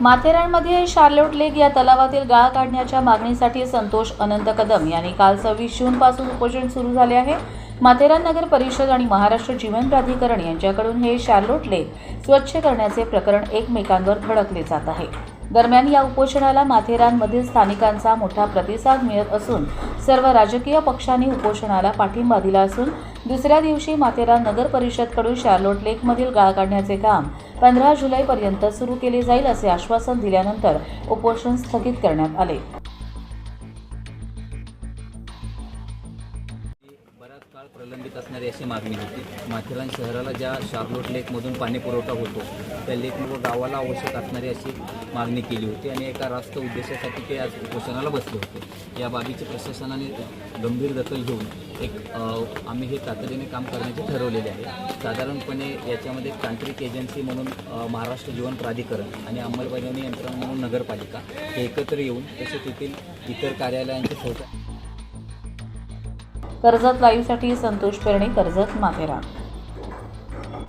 माथेरानमध्ये Charlotte लेक या तलावातील गाळ काढण्याच्या मागणीसाठी संतोष अनंत कदम यांनी काल सव्वीस जूनपासून उपोषण सुरू झाले आहे. माथेरान नगर परिषद आणि महाराष्ट्र जीवन प्राधिकरण यांच्याकडून हे शार्लोट लेक स्वच्छ करण्याचे प्रकरण एकमेकांवर धडकले जात आहे. दरम्यान या उपोषणाला माथेरानमधील स्थानिकांचा मोठा प्रतिसाद मिळत असून सर्व राजकीय पक्षांनी उपोषणाला पाठिंबा दिला असून दुसऱ्या दिवशी माथेरान नगर परिषदकडून शार्लोट लेकमधील गाळ काढण्याचे काम पंधरा जुलैपर्यंत सुरू केले जाईल असे आश्वासन दिल्यानंतर उपोषण स्थगित करण्यात आले. काळ प्रलंबित असणारी अशी मागणी होती. माथेरान शहराला ज्या शार्लोट लेकमधून पाणी पुरवठा होतो त्या लेक गावाला आवश्यक असणारी अशी मागणी केली होती आणि एका रास्त उद्देशासाठी ते आज उपोषणाला बसले होते. या बाबीची प्रशासनाने गंभीर दखल घेऊन एक आम्ही हे तातडीने काम करण्याचे ठरवलेले आहे. साधारणपणे याच्यामध्ये तांत्रिक एजन्सी म्हणून महाराष्ट्र जीवन प्राधिकरण आणि अंमलबजावणी यंत्रणा म्हणून नगरपालिका हे एकत्र येऊन तसेच तेथील इतर कार्यालयांचे सहकार कर्जत लाईव्हसाठी संतोष पेरणे कर्जत माथेरान.